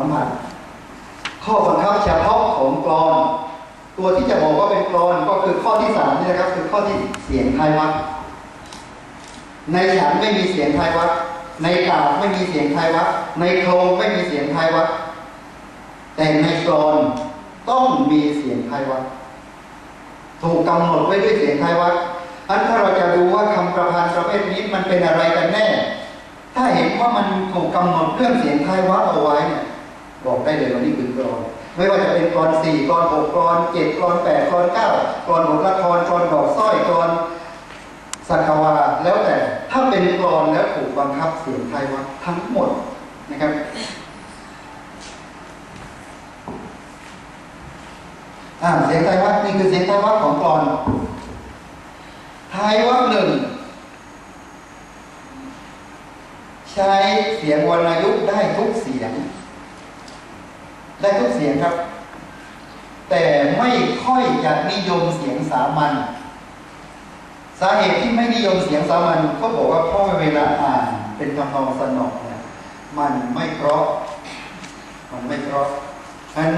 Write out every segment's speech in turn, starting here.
สัมผัสข้อบังคับเฉพาะของกรอน ตัวที่จะบอกว่าเป็นกรอนก็คือข้อที่สามนี่นะครับ คือข้อที่เสียงไทยวัดในฉันไม่มีเสียงไทยวัดในกาบไม่มีเสียงไทยวัดในโครงไม่มีเสียงไทยวัดแต่ในกรอนต้องมีเสียงไทยวัดถูกกำหนดไว้ด้วยเสียงไทยวัดอันถ้าเราจะดูว่าคำประพันธ์ประเภทนี้มันเป็นอะไรกันแน่ ถ้าเห็นว่ามันถูกกำหนดเรื่องเสียงไทยวัดเอาไว้เนี่ย บอกได้เลยว่านี่คือกรอน ไม่ว่าจะเป็นกรอนสี่กรอนหกกรอนเจ็ดกรอนแปดกรอนเก้ากรอนบทละครกรอนดอกสร้อยกรอนสักวาแล้วแต่ถ้าเป็นกรอนแล้วถูกบังคับเสียงไทยวัดทั้งหมดนะครับเสียงไทยวัดนี่คือเสียงไทยวัดของกรอนไทยวัดหนึ่งใช้เสียงวรรณยุกต์ได้ทุกเสียง ได้ทุกเสียงครับ แต่ไม่ค่อยจะนิยมเสียงสามัญสาเหตุที่ไม่นิยมเสียงสามัญก็บอกว่าเพราะเวลาอ่านเป็นทำนองสนองเนี่ยมันไม่เพราะ มันไม่เพราะอัน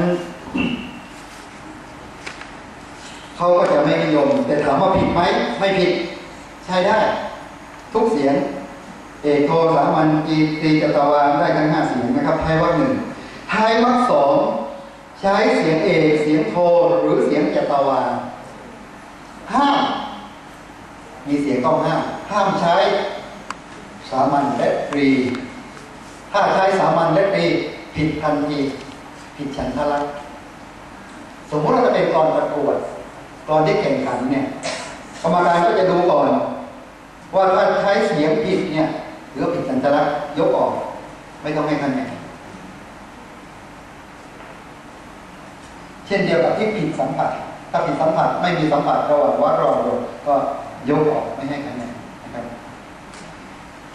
เขาก็จะไม่นิยม แต่ถามว่าผิดไหมไม่ผิด ใช้ได้ ทุกเสียง เอกโทสามัญจีตรีจตวานได้ทั้งห้าเสียงนะครับไทยวักหนึ่งไทยวักสอง ใช้เสียงเอกเสียงโทหรือเสียงจตวาห้ามมีเสียงต้องห้าม ห้ามใช้สามัญและตรี ถ้าใช้สามัญและตรีผิดทันทีผิดฉันทลักษณ์สมมติเราจะเป็นกรประกวดกรที่แข่งขันเนี่ยกรรมการก็จะดูก่อน ว่าถ้าใช้เสียงผิดเนี่ยหรือผิดสัญลักษณ์ยกออก ไม่ต้องให้คะแนน เช่นเดียวกับที่ผิดสัมผัส ถ้าผิดสัมผัสไม่มีสัมผัสระหว่างวัดรอโดก็ยกออกไม่ให้คะแนนนะครับ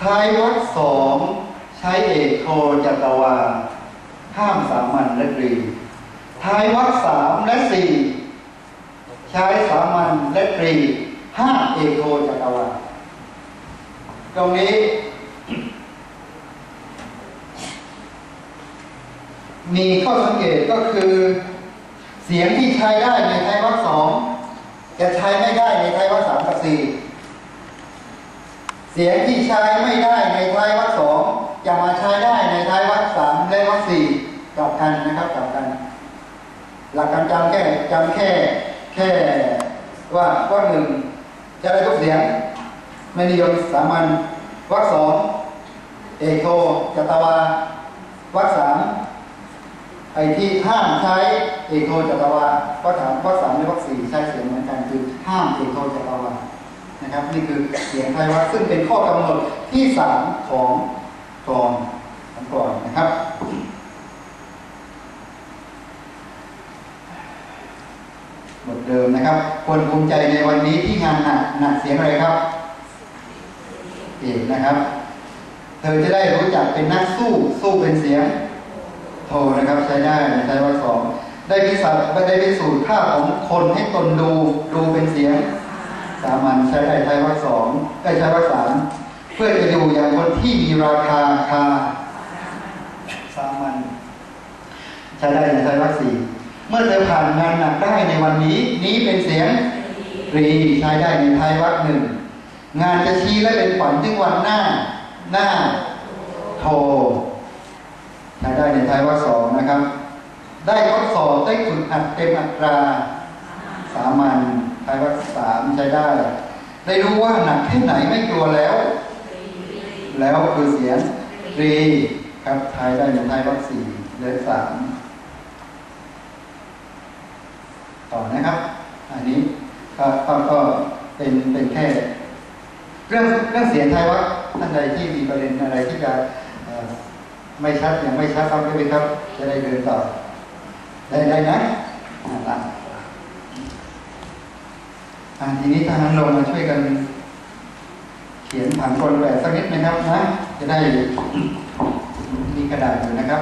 ท้ายวัดสองใช้เอกโทจัตวาห้ามสามัญและตรีท้ายวัดสามและสี่ใช้สามัญและตรีห้ามเอกโทจัตวาตรงนี้ มีข้อสังเกตก็คือ เสียงที่ใช้ได้ในไทยวัคสองจะใช้ไม่ได้ในไทยวัคสามกับสี่เสียงที่ใช้ไม่ได้ในไทยวัคสองจะมาใช้ได้ในไทยวัคสามและวัคสี่กลับกันนะครับกลับกัน หลักการจำแค่จำแค่ แค่ว่าว่าหนึ่งจะได้ทุกเสียงไม่นิยมสามัญวรรคสองเอกโทจตวาวรรคสาม ไอ้ที่ห้ามใช้เอกโทจตวาวรรคสามวรรคสามและวรรคสี่ใช้เสียงเหมือนกันคือห้ามเอกโทจตวานะครับ นี่คือเสียงไทยวัดซึ่งเป็นข้อกำหนดที่สามของกรอนของกรอนนะครับบทเดิมนะครับควรภูมิใจในวันนี้ที่งานหนักหนักเสียงอะไรครับเอกนะครับ เธอจะได้รู้จักเป็นนักสู้สู้เป็นเสียง โทนะครับใช้ได้ใช้ว่าสองได้พิสูจน์ได้พิสูจน์ภาพของคนให้ตนดูดูเป็นเสียง สามัญใช้ได้ใช้ว่าสองได้ใช้ว่าสามเพื่อจะอยู่อย่างคนที่มีราคาคาสามัญใช้ได้ในไทยวัคสี่เมื่อเธอผ่านงานหนักได้ในวันนี้ นี้เป็นเสียงรีใช้ได้ในไทยวัคหนึ่งงานจะชี้และเป็นฝันถึงวันหน้า หน้า โท ได้ในไทยวัคสองนะครับ ได้ทดสอบได้ฝึกหัดเต็มอัตรา สามัญไทยวัคสามใช้ได้ ได้รู้ว่าหนักแค่ไหนไม่กลัวแล้ว แล้วคือเสียงรีครับไทยได้ในไทยวัคสี่เลขสามต่อนะครับ อันนี้ก็ก็ก็เป็นเป็นแค่ เรื่องเรื่องเสียงไทยวัดท่านใดที่มีประเด็นอะไรที่จะ ไม่ชัดยังไม่ชัดครับได้ไหมครับ จะได้เดินต่อ ได้ได้นะอ่าตามอ่าทีนี้ทางลงมาช่วยกัน เขียนผังคนแบบสักนิดนะครับนะจะได้มีกระดาษอยู่นะครับ